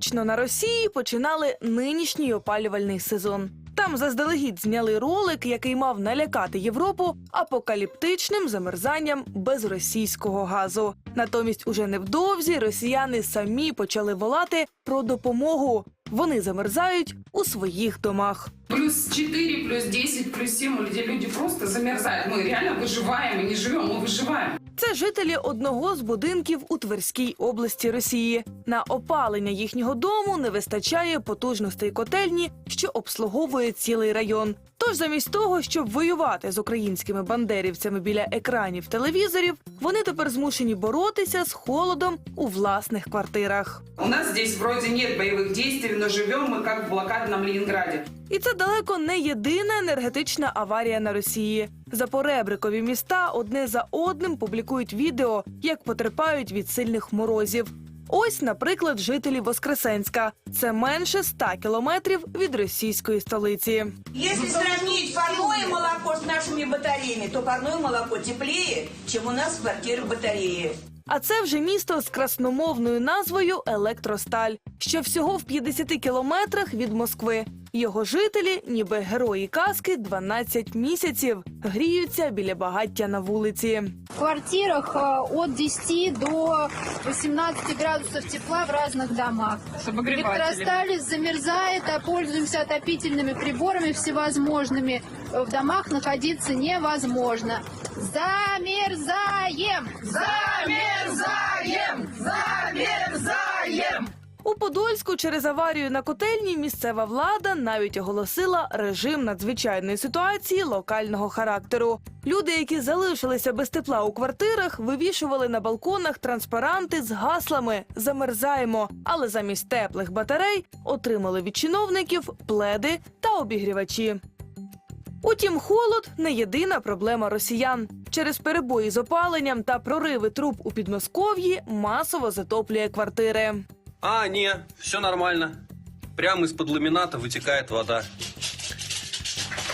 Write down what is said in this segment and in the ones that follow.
Так гучно на Росії починали нинішній опалювальний сезон. Там заздалегідь зняли ролик, який мав налякати Європу апокаліптичним замерзанням без російського газу. Натомість, уже невдовзі росіяни самі почали волати про допомогу. Вони замерзають у своїх домах. Плюс 4, плюс 10, плюс 7, у людей люди просто замерзают. Мы реально выживаем, мы не живем, мы выживаем. Це жителі одного з будинків у Тверській області Росії. На опалення їхнього дому не вистачає потужностей котельні, що обслуговує цілий район. Тож, замість того, щоб воювати з українськими бандерівцями біля екранів телевізорів, вони тепер змушені боротися з холодом у власних квартирах. У нас здесь вроде нет боевых действий, но живем мы как в блокадном Ленинграде. І це далеко не єдина енергетична аварія на Росії. Запоребрикові міста одне за одним публікують відео, як потерпають від сильних морозів. Ось, наприклад, жителі Воскресенська. Це менше 100 кілометрів від російської столиці. Якщо сравнить парное молоко з нашими батареями, то парное молоко тепліє, ніж у нас в квартирі батареї. А це вже місто з красномовною назвою Електросталь, що всього в 50 кілометрах від Москви. Його жителі, ніби герої казки, 12 місяців гріються біля багаття на вулиці. В квартирах э, от 10 до 18 градусов тепла в разных домах. Электросталь замерзает, а пользуемся отопительными приборами всевозможными. В домах находиться невозможно. Замерзаем! Замерзаем! Подольську через аварію на котельні місцева влада навіть оголосила режим надзвичайної ситуації локального характеру. Люди, які залишилися без тепла у квартирах, вивішували на балконах транспаранти з гаслами Замерзаємо, але замість теплих батарей отримали від чиновників пледи та обігрівачі. Утім, холод не єдина проблема росіян. Через перебої з опаленням та прориви труб у Підмосков'ї масово затоплює квартири. А, не, все нормально. Прямо из-под ламината вытекает вода.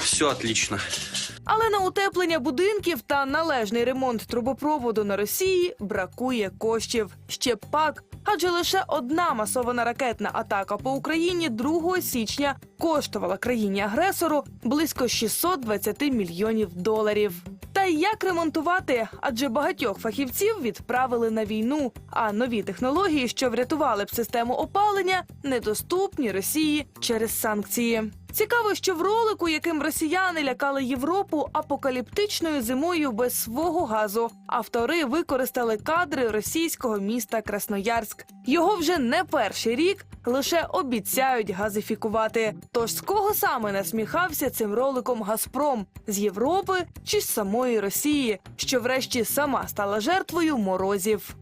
Все отлично. Але на утеплення будинків та належний ремонт трубопроводу на Росії бракує коштів. Ще пак. Адже лише одна масована ракетна атака по Україні 2 січня коштувала країні-агресору близько 620 мільйонів доларів. Як ремонтувати? Адже багатьох фахівців відправили на війну, а нові технології, що врятували б систему опалення, недоступні Росії через санкції. Цікаво, що в ролику, яким росіяни лякали Європу апокаліптичною зимою без свого газу, автори використали кадри російського міста Красноярськ. Його вже не перший рік лише обіцяють газифікувати. Тож з кого саме насміхався цим роликом Газпром з Європи чи з самої Росії, що врешті сама стала жертвою морозів?